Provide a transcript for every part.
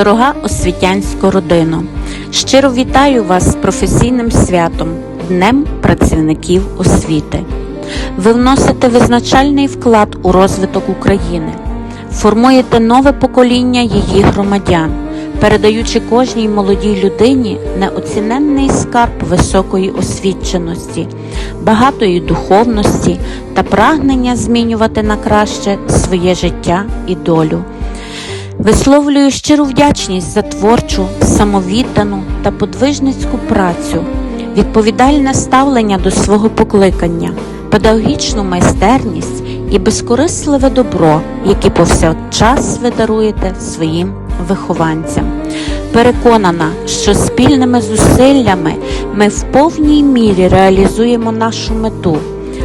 Дорога освітянська родино, щиро вітаю вас з професійним святом, Днем працівників освіти. Ви вносите визначальний вклад у розвиток України, формуєте нове покоління її громадян, передаючи кожній молодій людині неоціненний скарб високої освіченості, багатої духовності та прагнення змінювати на краще своє життя і долю. Висловлюю щиру вдячність за творчу, самовіддану та подвижницьку працю, відповідальне ставлення до свого покликання, педагогічну майстерність і безкорисливе добро, які повсякчас ви даруєте своїм вихованцям. Переконана, що спільними зусиллями ми в повній мірі реалізуємо нашу мету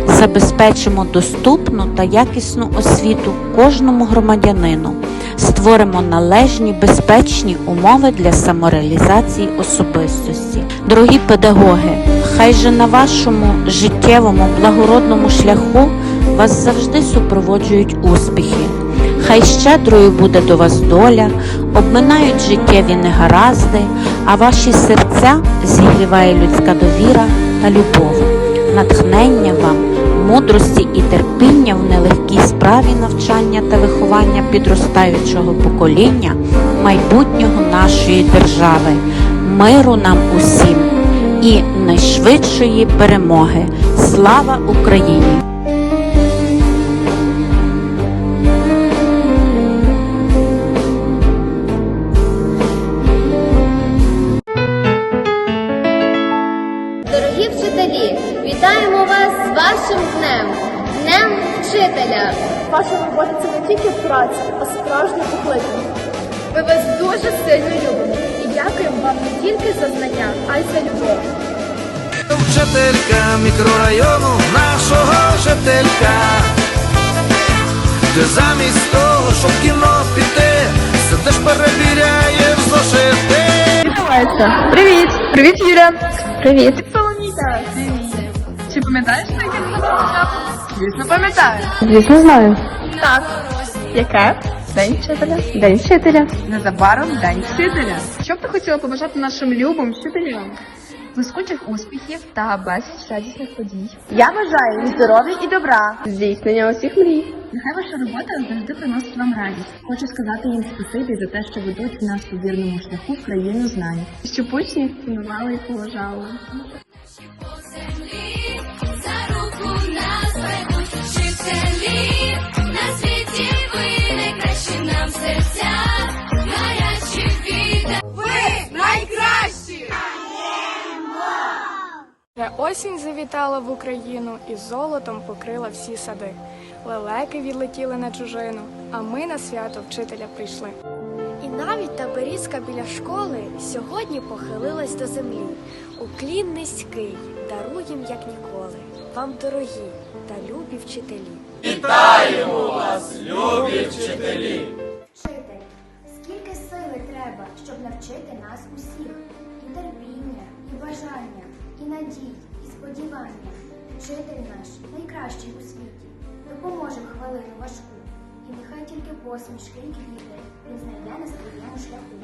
забезпечимо доступну та якісну освіту кожному громадянину, створимо належні безпечні умови для самореалізації особистості. Дорогі педагоги, хай же на вашому життєвому благородному шляху вас завжди супроводжують успіхи. Хай щедрою буде до вас доля, обминають життєві негаразди, а ваші серця зігріває людська довіра та любов натхнення вам, мудрості і терпіння в нелегкій справі навчання та виховання підростаючого покоління майбутнього нашої держави, миру нам усім і найшвидшої перемоги. Слава Україні! Дорогі вчителі, вітаємо вас вашим днем, Днем вчителя. Ваша робота це не тільки праця, а справжнє покликання. Ми вас дуже сильно любимо і дякуємо вам не тільки за знання, а й за любов. Вчителька мікрорайону нашого жителька, де замість того, щоб в кіно піти, сидиш перевіряєш зошити. Привіт! Привіт, Юля! Привіт! Пам'ятаєш, на яке тебе? Звісно, пам'ятаю. Звісно, знаю. Так. Яке? День вчителя. День вчителя. Незабаром День вчителя. Що б ти хотіла побажати нашим любим вчителям? Блискучих успіхів та безліч радісних подій. Я бажаю здоров'я і добра. Здійснення усіх мрій. Нехай ваша робота завжди приносить вам радість. Хочу сказати їм спасибі за те, що ведуть нас по вірному шляху в країну знань. Щоб учні цінували і поважали. Вже осінь завітала в Україну і золотом покрила всі сади. Лелеки відлетіли на чужину, а ми на свято вчителя прийшли. І навіть та берізка біля школи сьогодні похилилась до землі. Уклін низький, даруєм, як ніколи. Вам дорогі та любі вчителі. Вчитель, скільки сили треба, щоб навчити нас усіх, і терпіння, і бажання, і надій, і сподівання. Вчитель наш найкращий у світі. Допоможе в хвилину важку, і нехай тільки посмішки і квіти він знайде на своєму шляху.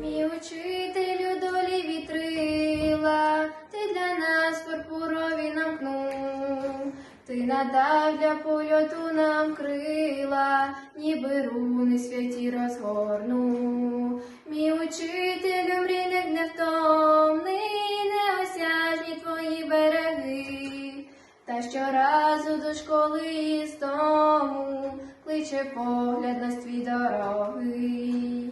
Мій учителю долі вітрила, ти для нас пурпурові намкнув. Ти надав для польоту нам крила, ніби руни святі розгорнув. Мій учителю Та щоразу до школи із тому кличе погляд на твій дороги.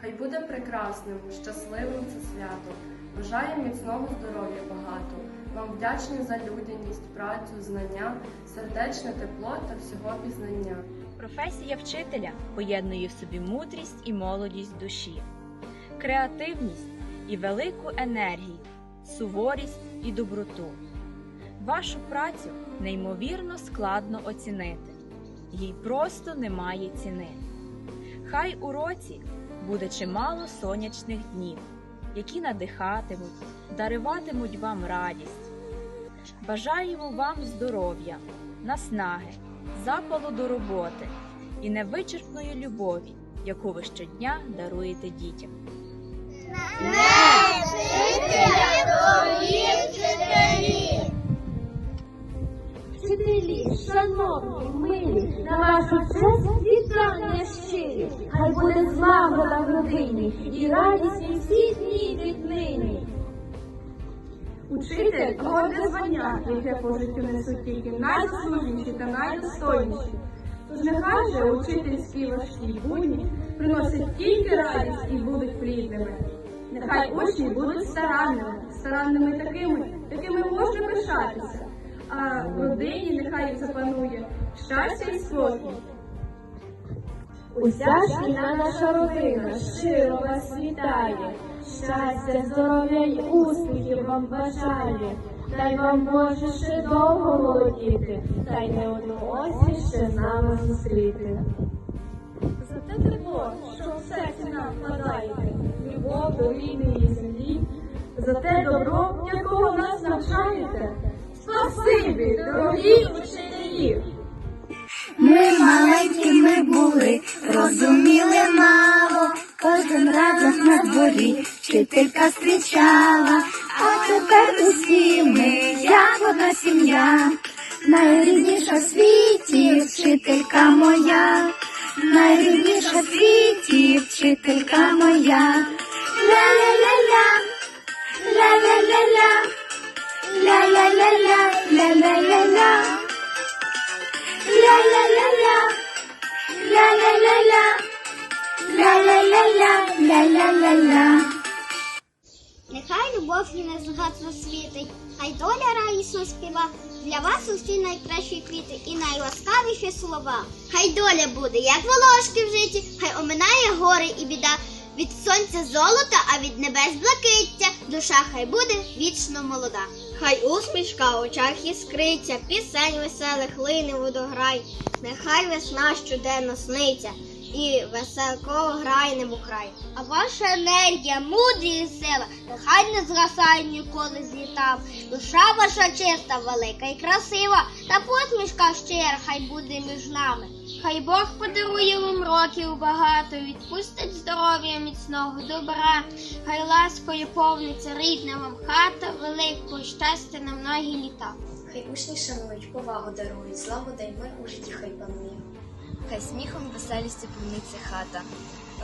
Хай буде прекрасним, щасливим це свято. Бажаю міцного здоров'я багато. Вам вдячні за людяність, працю, знання, сердечне тепло та всього пізнання. Професія вчителя поєднує в собі мудрість і молодість душі, креативність і велику енергію, суворість і доброту. Вашу працю неймовірно складно оцінити, їй просто немає ціни. Хай у році буде чимало сонячних днів, які надихатимуть, даруватимуть вам радість. Бажаємо вам здоров'я, наснаги, запалу до роботи і невичерпної любові яку ви щодня даруєте дітям. Честь вітання щирі. Хай буде злагода в родині і радісні всі дні віднині. Учитель горде звання, яке по життю несуть тільки найзаслуженіші та найдостойніші. Тож нехай же учительські важкі будні приносять тільки радість і будуть плідними. Нехай учні будуть старанними, старанними такими, якими можна пишатися. А в родині нехай запанує щастя і спокій. Уся шкільна наша родина щиро вас вітає. Щастя, здоров'я й успіхів вам бажає. Дай вам Боже ще довго молодіти, та й не одну осінь ще з нами зустріти. За те тепло, що в серці нам вкладаєте, любов до рідної землі, за те добро, якого нас навчаєте. Спасибі, дорогі учителі! Дворі вчителька зустрічала, а тепер усі ми, ля-ля-ля-ля. Нехай любов і не згадно світить, хай доля радісно співа. Для вас усі найкращі квіти і найласкавіші слова. Хай доля буде, як волошки в житті, хай оминає гори і біда. Від сонця золото, а від небес блакиття. Душа хай буде вічно молода. Хай усмішка в очах іскриться, пісень веселих лине водограй. Нехай весна щоденно сниться, і веселко грає небо край. А ваша енергія, мудрість сила, нехай не згасає ніколи з літав. Душа ваша чиста, велика і красива, та посмішка щира хай буде між нами. Хай Бог подарує вам років багато, відпустить здоров'я міцного добра, хай ласкою повниться рідна вам хата, великого щастя на многі літа. Хай учні шанують, повагу дарують, злагода й мир у житті хай панує. Хай сміхом веселістю повниться хата.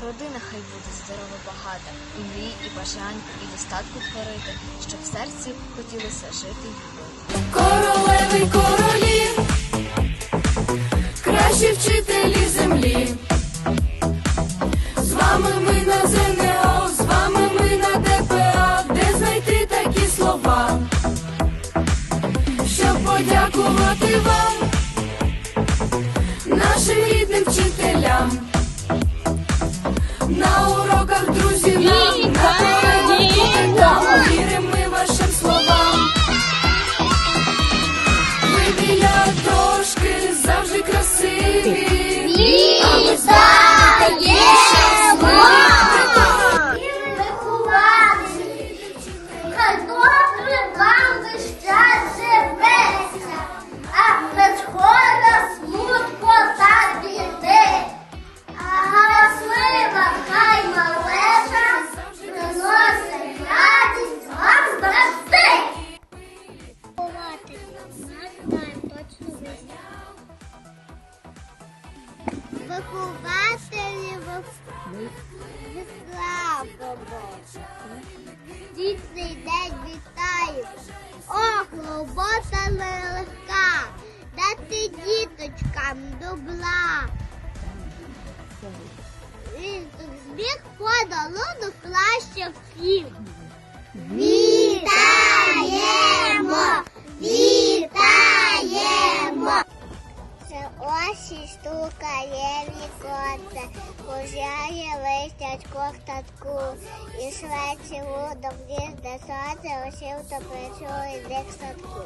Родина хай буде здорова багата, і мрій, і бажань, і достатку творити, щоб в серці хотілося жити й любити. Королеви королі, кращі вчителі землі. Дітний день вітаю. Ох, робота нелегка. Дати діточкам добла. Збіг подарунок краще всіх. Вітаємо! Вітаємо! Стукає віконце, Кужяє листячко в татку, і швеці лудом гнізда сонце, усів то працює дик садку.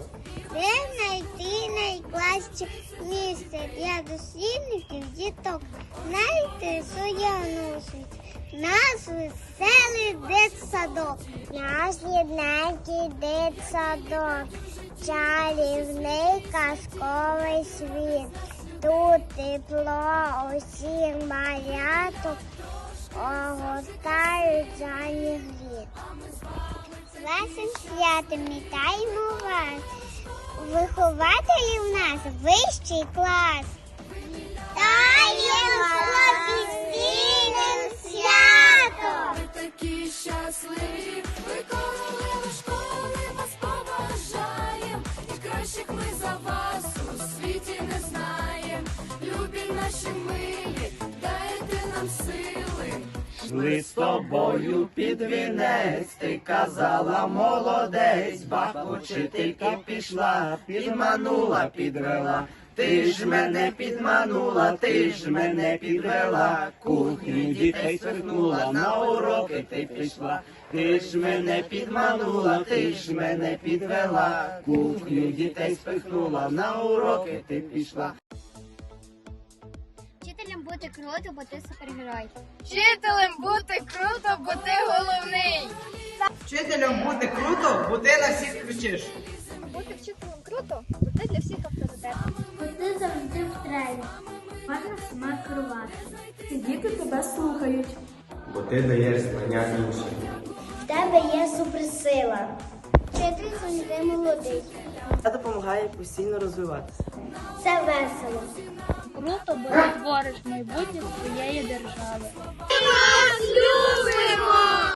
Де знайти найкраще місце для дослідників діток? Знайти соєвну світ. Наш веселий дитсадок. Наш єдненький дитсадок. Чарівний казковий світ. Тут тепло усіх маляток огортають зані гріт. Вашим святом вітаємо вас. Вихователі в нас вищий клас. З професійним святом! Ви такі щасливі, наші милі, дайте нам сили. Шли з тобою під вінець, ти казала молодець, баб учителька пішла, підманула, підвела. Ти ж мене підманула, ти ж мене підвела, кухню дітей свернула, на уроки ти пішла. Ти ж мене підманула, ти ж мене підвела, кухню дітей спихнула, на уроки ти пішла. Бути круто, бо ти супергерой. Вчителем бути круто, бо ти головний. Вчителям бути круто, бо ти на всіх кричиш. Бути вчителем круто, бо ти для всіх авторитет. Бо ти завжди в трені. Можна всіма керувати. І діти тебе слухають. Бо ти даєш знання іншим. В тебе є суперсила. Вчитель завжди молодий. Це допомагає постійно розвиватися. Це весело. Круто, бо ти твориш майбутнє своєї держави. Ми вас любимо!